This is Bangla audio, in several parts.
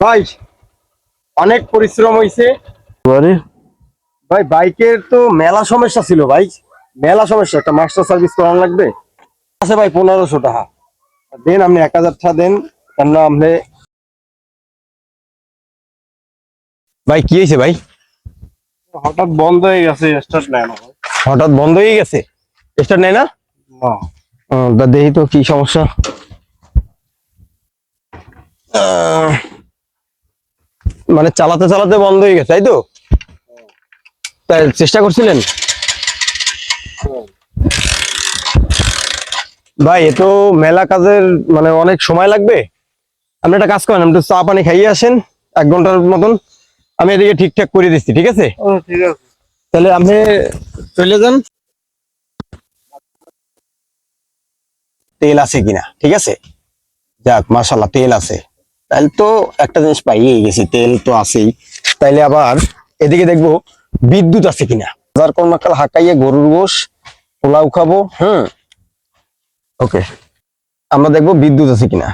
ভাই অনেক পরিশ্রম হয়েছে ভাই বাইকের তো মেলা সমস্যা ছিল ভাই। মেলা সমস্যা একটা মাস্টার সার্ভিস করানো লাগবে? আছে ভাই পনেরোশো টাকা। দেন আপনি এক হাজার টাকা দেন কেন আপনি ভাই কি হয়েছে ভাই? হঠাৎ বন্ধ হয়ে গেছে স্টার্ট নেয় না হঠাৎ বন্ধ হয়ে গেছে? স্টার্ট নেই না? দেখি তো কি সমস্যা। মানে চালাতে চালাতে বন্ধ হয়ে গেছে তাই তো? তাই চেষ্টা করছিলেন? ভাই এ তো মেলা কাজের মানে অনেক সময় লাগবে। আপনি একটা কাজ করেন আপনি চা পানি খাইয়ে আসেন এক ঘণ্টার মতন। আমি এদিকে ঠিকঠাক করে দিচ্ছি ঠিক আছে? তাহলে আপনি চলে যান। তেল আছে কিনা ঠিক আছে? যাক মাশাল্লাহ তেল আছে। তাহলে তো একটা জিনিস পাইয়ে গেছি তেল তো আছেই। তাইলে আবার এদিকে দেখব বিদ্যুৎ আছে কিনা। বাজার কর্মাকাল হাঁকাইয়ে গরুর গোশ পোলাও খাব হুম? ওকে। আমরা দেখব বিদ্যুৎ আছে কিনা।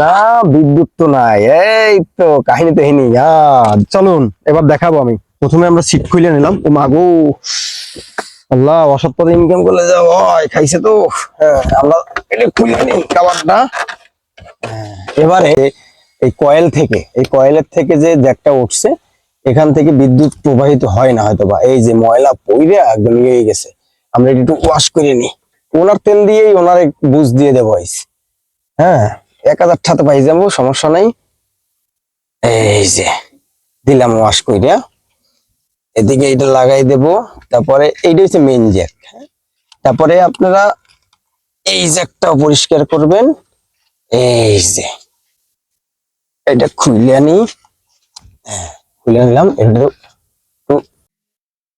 না বিদ্যুৎ তো নাই। এই তো কাহিনী কাহিনী আহ, চলুন এবার দেখাবো আমি। প্রথমে আমরা সিট খুলে নিলাম। ও মাগো আল্লাহ অসৎ পথে ইনকাম করলে যা হয় খাইছে তো। হ্যাঁ, আমরা এটা খুলে নিই খাবারটা। এবারে এই কয়েল থেকে, এই কয়েলের থেকে যে জ্যাকটা উঠছে, এখান থেকে বিদ্যুৎ প্রবাহিত হয় না হয়তো বা এই যে ময়লা পইরে একদম ইয়ে গেছে। আমরা একটু ওয়াশ করে নিই। ওনার তেল দিয়েই ওনার বুঝ দিয়ে দেবো হ্যাঁ এক হাজার টাকা পাই যাব, সমস্যা নাই। এই যে, দিলাম ওয়াশ কইরা এদিকে এটা লাগাই দেব, তারপরে এইটা হচ্ছে মেন জ্যাক তারপরে আপনারা এই জ্যাকটাও পরিষ্কার করবেন। এই যে এটা খুলে আনি হ্যাঁ, খুলে নিলাম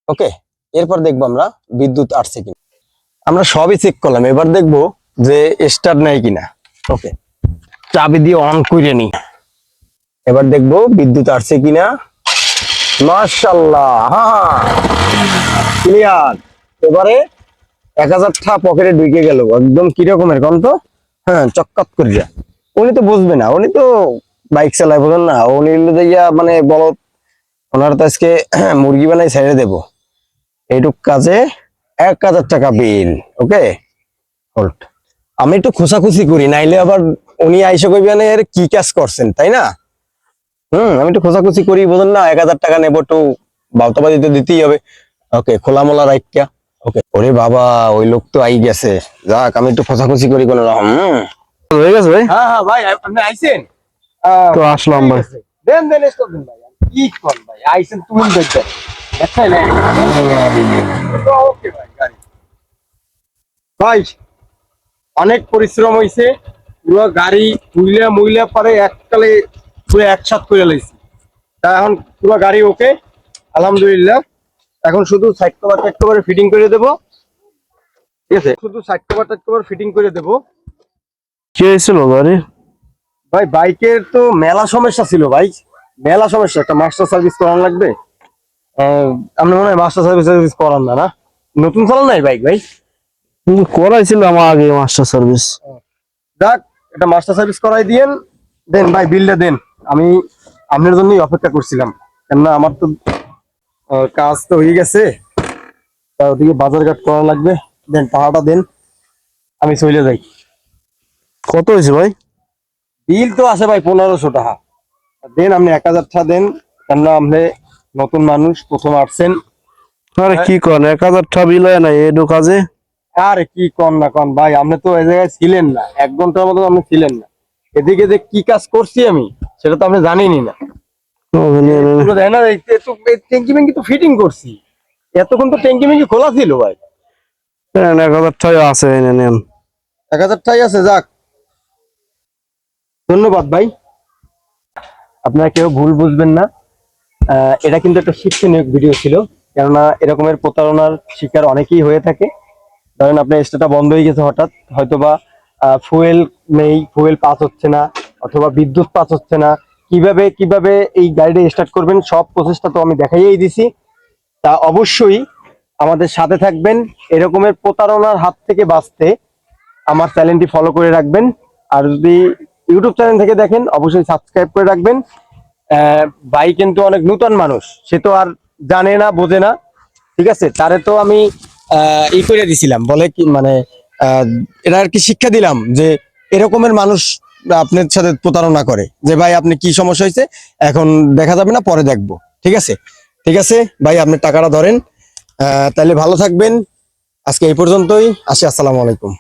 ওকে এরপর দেখব আমরা বিদ্যুৎ আসছে কিনা। আমরা সবই চেক করলাম এবার দেখব যে স্টার্ট নেয় কিনা। ওকে চাবি দিয়ে অন করে নি। এবার দেখব বিদ্যুৎ আসছে কিনা। মাশাল্লাহ হ্যাঁ ক্লিয়ার এবারে এক হাজার টা পকেটে ঢুকে গেল একদম কিরকমের কোন তো? হ্যাঁ চক্কাত করে যা উনি তো বুঝবে না, উনি তো বাইক চালায় বুঝেন না। উনি ইয়া মানে বলো, ওনার তো আজকে মুরগি বানাই ছেড়ে দেবো। এইটুক কাজে এক হাজার টাকা বিল, ওকে? হোল্ড আমি একটু খোসাখুসি করি, নাইলে আবার উনি আইসে কইবেন এর কি কাজ করছেন? তাই না? হুম, আমি একটু খোসাখুসি করি বুঝলেন না, এক হাজার টাকা নেব, একটু বাউতাবাদি তো দিতেই হবে। ওকে খোলা মোলা রাইকা ওকে ওরে বাবা ওই লোক তো আই গেছে। যাক আমি একটু করি কোনো রকম হয়ে গেছে ভাই? হ্যাঁ হ্যাঁ ভাই আপনি আইছেন? তো আসলাম ভাই। দেন দেন ভাই কি কর ভাই? আইছেন তুমি দেখবেন। দেখছেন ওকে ভাই গাড়ি। ভাই অনেক পরিশ্রম হয়েছে পুরো গাড়ি মুইলা মুইলা পরে এককালে পুরো একসাথ করে লাইছি। তা এখন পুরো গাড়ি ওকে আলহামদুলিল্লাহ। এখন শুধু side cover tight cover fitting করে দেবো। ঠিক আছে? শুধু side cover tight cover fitting করে দেবো। কি হয়েছিল ভাই বাইকের তো মেলা সমস্যা ছিল ভাই। মেলা সমস্যা একটা মাস্টার সার্ভিস করানো লাগবে। আপনি মনে হয় মাস্টার সার্ভিস সার্ভিস করান না না? নতুন চালান নাই বাইক ভাই? করাইছিল আমার আগে মাস্টার সার্ভিস যাক এটা মাস্টার সার্ভিস করাই দিয়েন। দেন ভাই বিলটা দেন। আমি আপনার জন্যই অপেক্ষা করছিলাম। কেননা আমার তো কাজ তো হয়ে গেছে। তা ওদিকে বাজার ঘাট করা লাগবে। দেন টাকাটা দেন আমি চলে যাই। কত হয়েছে ভাই? বিল তো আছে ভাই পনেরোশো টাকা। দেন আপনি এক হাজার টাকা দেন কেননা আপনি নতুন মানুষ প্রথম আসছেন। আরে কি করেন এক হাজার টাকা বিল হয় না এডু কাজে? আরে কি কন না কন ভাই আপনি তো এই জায়গায় ছিলেন না। এক ঘণ্টার মতো আপনি ছিলেন না। এদিকে যে কি কাজ করছি আমি সেটা তো আপনি জানেনই না। দেয় না ট্যাঙ্কি তো ফিটিং করছি। এতক্ষণ তো ট্যাঙ্কি খোলা ছিল ভাই। এক হাজার টাকা আছে নেন। এক হাজার টাই আছে যাক। ধন্যবাদ ভাই। আপনারা কেউ ভুল বুঝবেন না। এটা কিন্তু একটা শিক্ষণীয় ভিডিও ছিল কেননা এরকমের প্রতারণার শিকার অনেকেই হয়ে থাকে। ধরেন আপনার স্টারটা বন্ধ হয়ে গেছে হঠাৎ হয়তোবা ফুয়েল নেই ফুয়েল পাস হচ্ছে না অথবা বিদ্যুৎ পাস হচ্ছে না কীভাবে কীভাবে এই গাড়িটা স্টার্ট করবেন, সব প্রসেসটা তো আমি দেখাইয়েই দিছি। তা অবশ্যই আমাদের সাথে থাকবেন, এরকমের প্রতারণার হাত থেকে বাঁচতে আমার চ্যানেলটি ফলো করে রাখবেন। আর যদি ইউটিউব চ্যানেল থেকে দেখেন, অবশ্যই সাবস্ক্রাইব করে রাখবেন। ভাই কিন্তু অনেক নূতন মানুষ, সে তো আর জানে না, বোঝে না। ঠিক আছে? তারে তো আমি ই করে দিছিলাম, বলে কি মানে এটা আর কি শিক্ষা দিলাম যে এরকমের মানুষ আপনার সাথে প্রতারণা করে যে, ভাই, আপনি কি সমস্যা হয়েছে? এখন দেখা যাবে না, পরে দেখব। ঠিক আছে? ঠিক আছে? ভাই, আপনি টাকাটা ধরেন। তাহলে ভালো থাকবেন। আজকে এই পর্যন্তই। আসি, আসসালামু আলাইকুম।